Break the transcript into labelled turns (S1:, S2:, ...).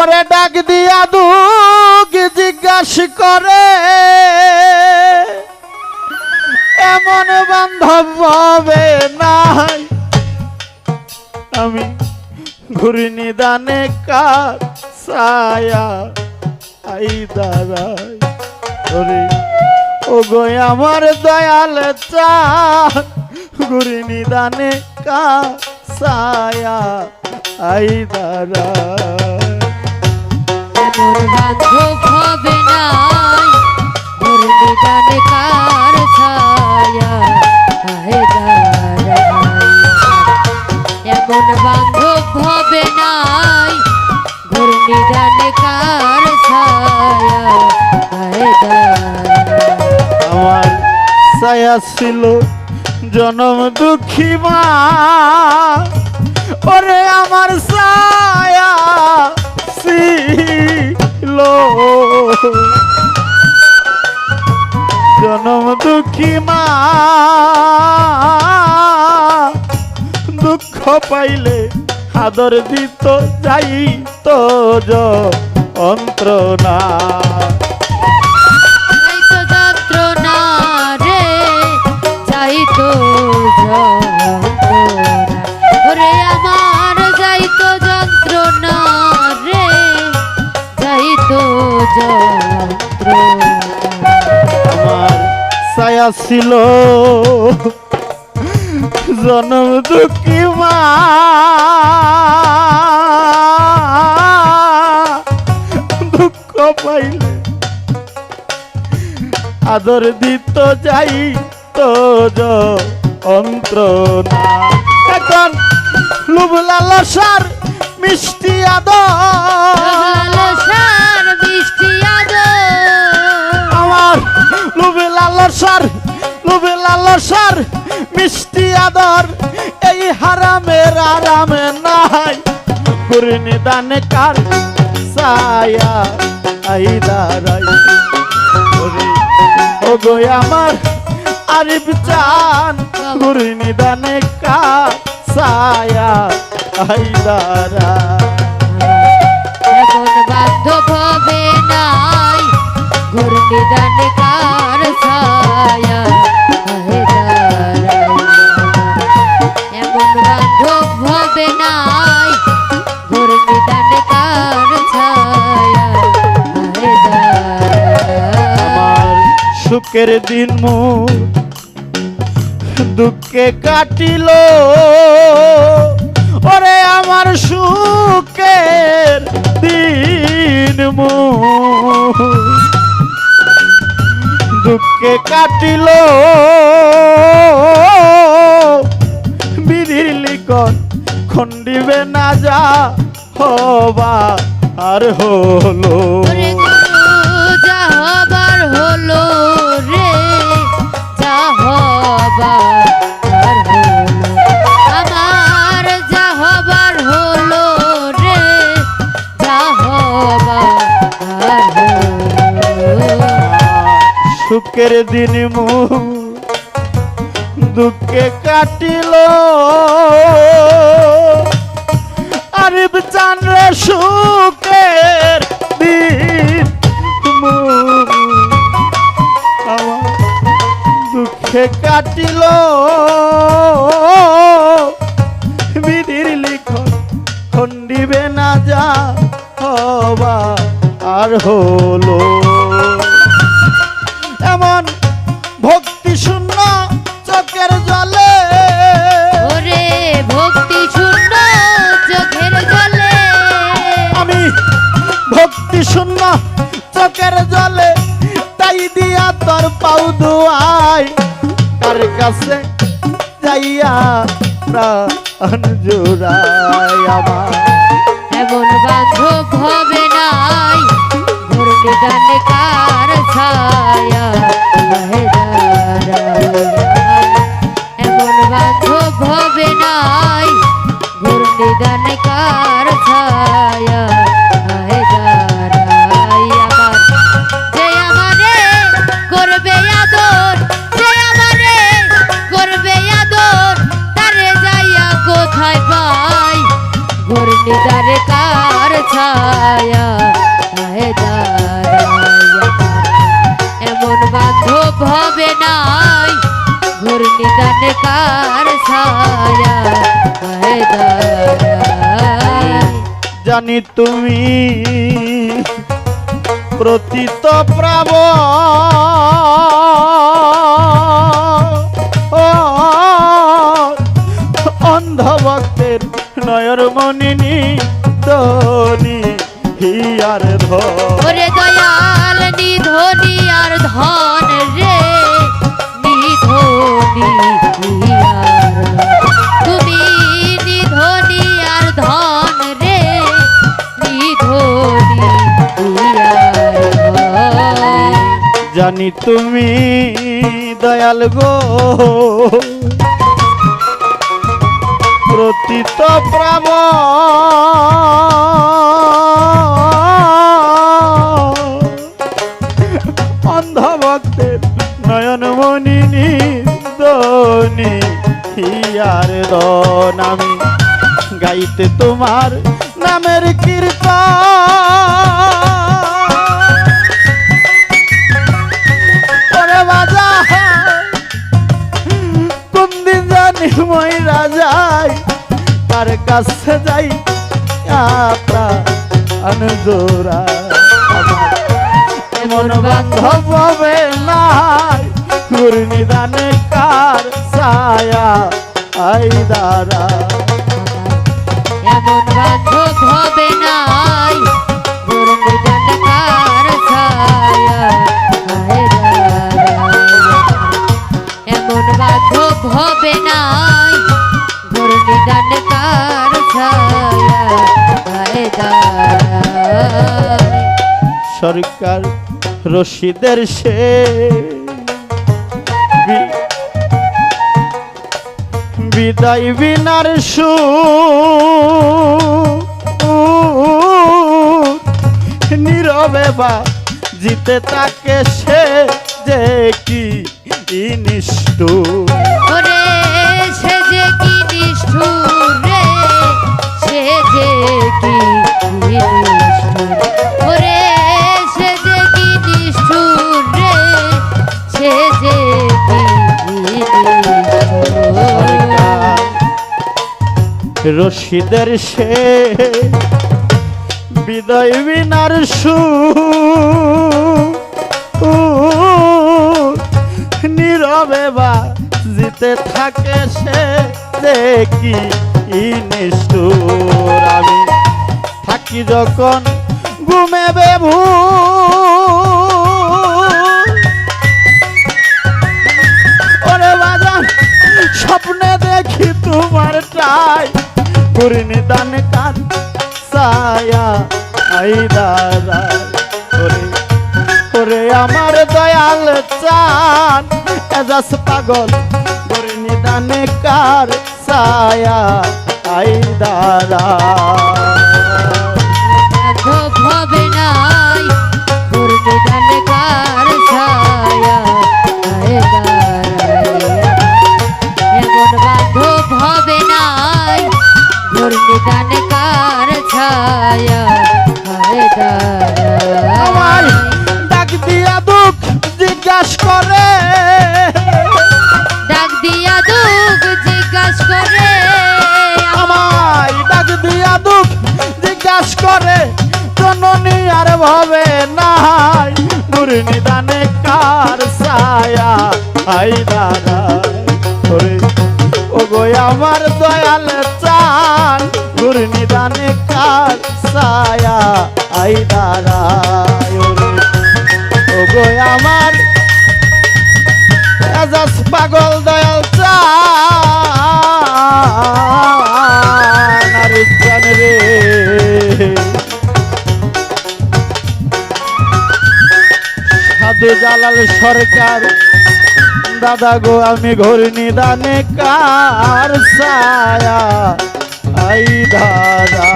S1: ওরে ডাক দিয়া দুঃখ জিজ্ঞাস করে। এমন বান্ধব হবে নাই। আমি ঘুরি নিদানে কার ছায়া আই দাঁড়াই। ওরে ও গো আমার দয়াল চান ঘুরি নিদানে কার ছায়া আই দাঁড়াই। ছিল জনম দুঃখী মা। ওরে আমার ছায়া ছিল জনম দুঃখী মা দুঃখ পাইলে আদর দিত যাই তো যন্ত্রণা ছায়া ছিল জনম দুঃখী মা দুঃখ পাইলে আদর দিত যাই তো অন্ত্রণা এখন লুব লালসার মিষ্টি আদর।
S2: লালসার
S1: লোভে লালসার মিষ্টি আদর, এই হারামের আরামে নাই। করে নিদানে কার সায়া আই দাঁড়াই। ও গো আমার আরিফ চান করে নিদানে কার সায়া আই দাঁড়াই।
S2: এমন বান্ধব হবে নাই ঘোর নিদানে
S1: সুখের দিন মু দুঃখে কাটিল। ওরে আমার সুখের দিন মু দুঃখে কাটিল। বিধির লিখন খন্ডিবে না যা হবা আর হলো
S2: হলো রে, যা হবার আমার যা হবার হলো রে, যা হবার
S1: সুখের দিন মু দুঃখে কাটিল। আরিব চান্দ্রে সুখের কাটিল। বিধির লিখন খন্ডিবে না যা হবা আর হলো। এমন ভক্তি শূন্য চোখের জলে।
S2: ওরে ভক্তি শূন্য চোখের জলে।
S1: আমি ভক্তি শূন্য চোখের জলে তাই দিয়া তোর পাউ দুয়াই তার কাছে যাইয়া প্রাণ জোড়াই আমার।
S2: এমন বান্ধব হবে নাই ঘোর নিদানে কার ছায়া? এমন হবে নাই নিদানে কার ছায়া? দিদার কার ছায়া এমন বান্ধব হবে নাই ঘুর নিদান কার ছায়া
S1: জানি তুমি প্রতীত প্রাব ও নয়র মনিনী দনি হিয়ার ধর
S2: দয়াল নিধনি আর ধন রে নিধনি আর তুমি নিধনি আর ধন রে নিধনি
S1: জানি তুমি দয়াল গো। প্রতীত প্রাব অন্ধভক্তের নয়ন মনিনী দনি হিয়ার দন আমি? গাইতে তোমার নামের কীর্তন। বাজা মই রাজাই তার কাছে যাই আপনা আনজোরা এমন বান্ধব হবে নাই ঘূর্ণিদানে কার ছায়া আই দারা
S2: এমন বান্ধব হবে নাই।
S1: সরকার রশিদের সে বিদায় বিনার সু নীরবে বা জিতে তাকে সে যে কি
S2: যে কি নিষ্ঠুর রে, সে যে কি নিষ্ঠুর।
S1: রশিদের সে বিদায় বিনার সু নীরবে বা জিতে থাকে সে দেখি নিষ্ঠুর আমি। থাকি যখন ঘুমে বেভু ওরে বাজান, স্বপ্নে দেখি তোমার টাই পুরিনি দান কান সায়া আই দাদা ওরে ওরে আমার দয়াল চান এজাস পাগল। পুরিনি দানে কার সায়া আই দাদা
S2: হবে নাই গুরুমি দণ্ডকার
S1: নুর নিদানে কার সায়া আই দাদা তোরে ও গো আমার দয়াল চান, তোর নিদানে কার সায়া আই দাদা ও গো আমার পাগল দয়াল সাধু জালাল সরকার। দাদা গো আমি ঘোর নিদানে কার সায়া আই দাদা।